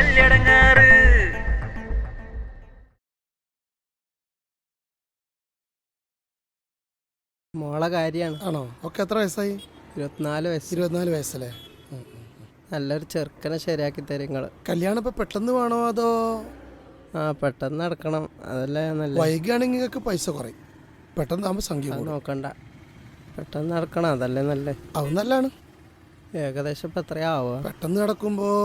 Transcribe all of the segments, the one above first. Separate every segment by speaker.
Speaker 1: വല്ലാത്തൊരു വല്യടങ്ങാറ്
Speaker 2: മോളെ കാര്യാണ്.
Speaker 3: ആണോ? ഒക്കെ എത്ര വയസ്സായി?
Speaker 2: ഇരുപത്തിനാല് വയസ്സ്.
Speaker 3: ഇരുപത്തിനാല് വയസ്സല്ലേ?
Speaker 2: നല്ലൊരു ചെറുക്കനെ ശരിയാക്കി തരും നിങ്ങൾ
Speaker 3: കല്യാണം ഇപ്പൊ പെട്ടെന്ന് വേണോ അതോ?
Speaker 2: ആ പെട്ടെന്ന് നടക്കണം. അതല്ലേ നല്ല
Speaker 3: വൈകുകയാണെങ്കിൽ നിങ്ങൾക്ക് പൈസ കുറയും. പെട്ടെന്ന് ആകുമ്പോൾ സംഖ്യ
Speaker 2: അത് നോക്കണ്ട. പെട്ടെന്ന് നടക്കണം അതല്ലേ നല്ലേ
Speaker 3: അത് നല്ലതാണ്.
Speaker 2: ഏകദേശം ഇപ്പം എത്രയാവുക
Speaker 3: പെട്ടെന്ന് കിടക്കുമ്പോൾ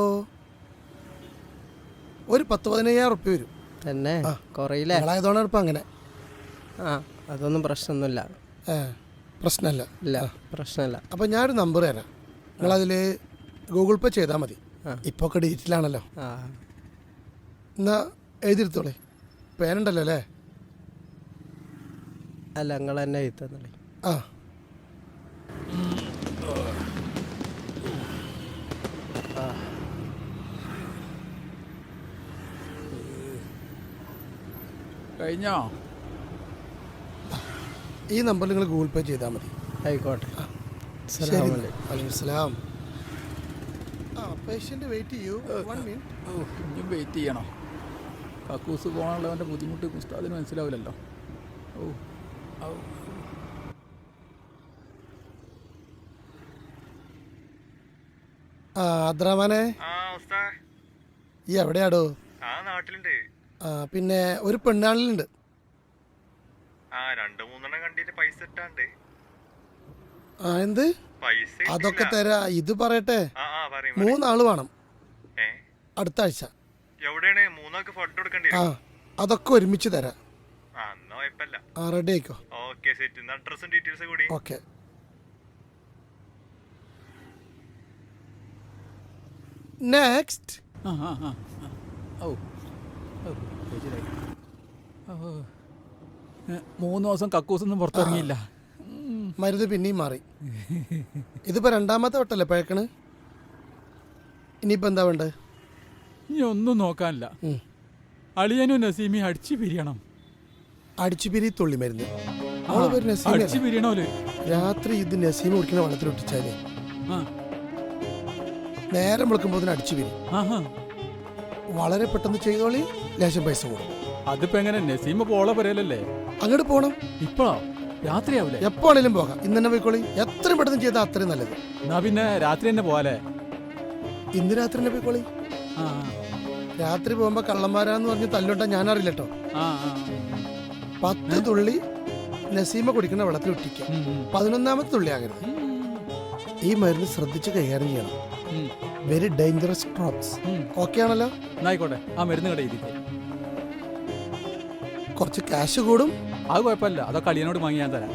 Speaker 3: ഒരു പത്ത് പതിനയ്യായിരം ഉറുപ്പ്യ വരും.
Speaker 2: തന്നെ. കുറയില്ലേ?
Speaker 3: നിങ്ങളായതുകൊണ്ടാണ് ഇപ്പം അങ്ങനെ.
Speaker 2: ആ അതൊന്നും പ്രശ്നമൊന്നുമില്ല.
Speaker 3: ഏ പ്രശ്നമല്ല.
Speaker 2: ഇല്ല പ്രശ്നമല്ല.
Speaker 3: അപ്പം ഞാനൊരു നമ്പർ തരാം. നിങ്ങളതിൽ ഗൂഗിൾ പേ ചെയ്താൽ മതി. ഇപ്പോൾ ഒക്കെ ഡിജിറ്റലാണല്ലോ
Speaker 2: ആ.
Speaker 3: എന്നാ എഴുതിയിരുത്തോളേ പേനുണ്ടല്ലോ അല്ലേ?
Speaker 2: അല്ല നിങ്ങൾ തന്നെ എഴുത്തുന്നല്ലേ
Speaker 3: ആ.
Speaker 4: കഴിഞ്ഞോ?
Speaker 3: ഈ നമ്പർ നിങ്ങൾ ഗൂഗിൾ പേ ചെയ്താൽ മതി.
Speaker 2: ആയിക്കോട്ടെ.
Speaker 3: അലൈസ്ലാം
Speaker 2: അസ്സലാമു
Speaker 3: അലൈഹിസ്സലാം ആ പേഷ്യന്റ് വെയിറ്റ് ചെയ്യൂ. വൺ മിനിറ്റ്
Speaker 4: ഇനിയും വെയിറ്റ് ചെയ്യണോ? കക്കൂസ് പോകാനുള്ളവന്റെ ബുദ്ധിമുട്ട് ഉസ്താദിന് മനസ്സിലാവില്ലല്ലോ. ഓ. ഔ.
Speaker 3: ആ അദ്രാമാനെ ഈ എവിടെയാടോ?
Speaker 1: ആ നാട്ടിലുണ്ട്.
Speaker 3: പിന്നെ ഒരു പെണ്ണാളിലുണ്ട്.
Speaker 1: ആ
Speaker 3: എന്ത്?
Speaker 1: പൈസ
Speaker 3: അതൊക്കെ തരാ. ഇത് പറയട്ടെ.
Speaker 1: ആ ആ പറയും
Speaker 3: മൂന്നാൾ വേണം. അടുത്ത ആഴ്ച. ആ അതൊക്കെ ഒരുമിച്ച് തരാ.
Speaker 1: ആ
Speaker 3: ആ റെഡി ആയിക്കോ.
Speaker 1: ഓക്കെ സെറ്റ് അഡ്രസ്സും ഡീറ്റെയിൽസ് കൂടി.
Speaker 3: ഓക്കെ. നെക്സ്റ്റ്.
Speaker 4: ഓ. മൂന്ന് ദിവസം കക്കൂസൊന്നും പുറത്തിറങ്ങിയില്ല.
Speaker 3: മരുന്ന് പിന്നെയും മാറി. ഇതിപ്പോ രണ്ടാമത്തെ വട്ടല്ലേ പഴക്കണ്? ഇനിയിപ്പോ എന്താ വേണ്ടത്
Speaker 4: ഇനി ഒന്നും നോക്കാനില്ല. അളിയനും നസീമി അടിച്ചു പിരിയണം.
Speaker 3: അടിച്ചു പിരി തുള്ളി മരുന്ന്.
Speaker 4: ആ,
Speaker 3: അവളെ പേര് നസീമ
Speaker 4: പിരിയണോൽ.
Speaker 3: രാത്രി ഇത് നസീമ കുടിക്കുന്ന വെള്ളത്തിൽ ഒട്ടിച്ചാൽ.
Speaker 4: ആ.
Speaker 3: നേരം വിളിക്കുമ്പോൾ അടിച്ചു പിരി
Speaker 4: ആഹാ.
Speaker 3: വളരെ പെട്ടെന്ന് ചെയ്തോളി. ലേശം പൈസ കൂടും.
Speaker 4: അതിപ്പോ എങ്ങനെ? നസീമ പോള പറയലല്ലേ
Speaker 3: അങ്ങോട്ട് പോണം.
Speaker 4: ഇപ്പോ രാത്രിയാവില്ല
Speaker 3: എപ്പോ ആണെങ്കിലും പോകാം. ഇന്ന് തന്നെ പോയിക്കോളി. എത്രയും പെട്ടെന്ന് ചെയ്താൽ അത്രയും നല്ലത്.
Speaker 4: എന്നാ പിന്നെ രാത്രി തന്നെ പോവാലേ
Speaker 3: ഇന്ന് രാത്രി തന്നെ പോയിക്കോളി. രാത്രി പോകുമ്പോ കള്ളന്മാരാന്ന് പറഞ്ഞ് തല്ലുണ്ടാ ഞാൻ അറിയില്ല കേട്ടോ പത്ത് തുള്ളി നസീമ കുടിക്കുന്ന വെള്ളത്തിൽ ഒട്ടിക്കുക
Speaker 4: ഉം.
Speaker 3: പതിനൊന്നാമത്തെ തുള്ളി ആകരുത്. ഈ മരുന്ന് ശ്രദ്ധിച്ച് കൈകാര്യം ചെയ്യണം. Very dangerous drops. ഓക്കെ ആണല്ലോ?
Speaker 4: ആയിക്കോട്ടെ ആ മരുന്ന് കട എഴുതിക്കോ
Speaker 3: കുറച്ച് ക്യാഷ് കൂടും.
Speaker 4: അത് കുഴപ്പമില്ല അതൊക്കെ അളിയനോട് വാങ്ങി ഞാൻ തരാം.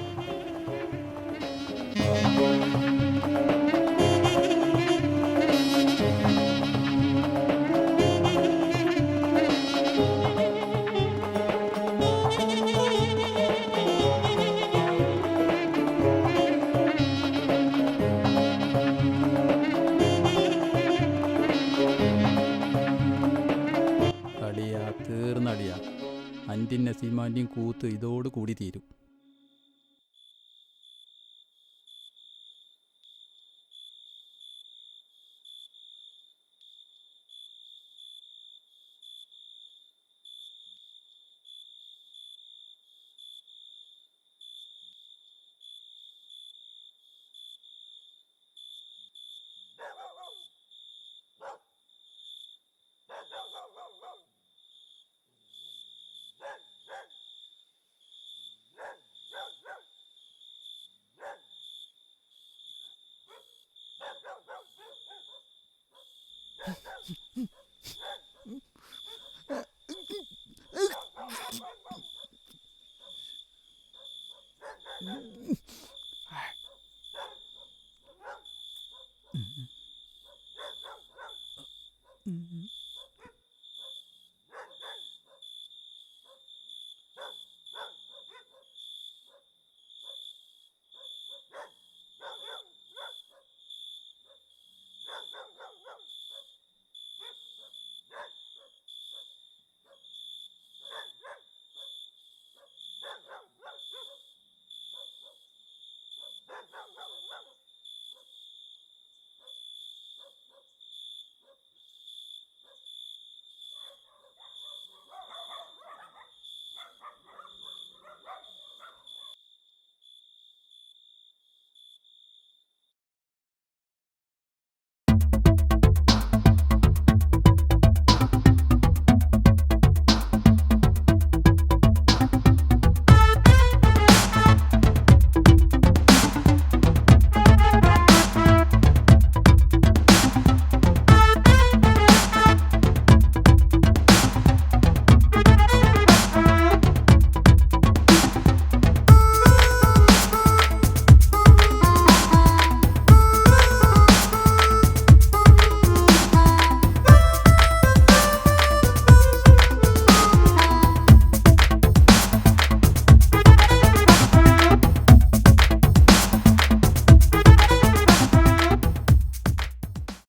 Speaker 4: ഈ കൂത്ത് ഇതോടു കൂടി തീരും. Mm-hmm.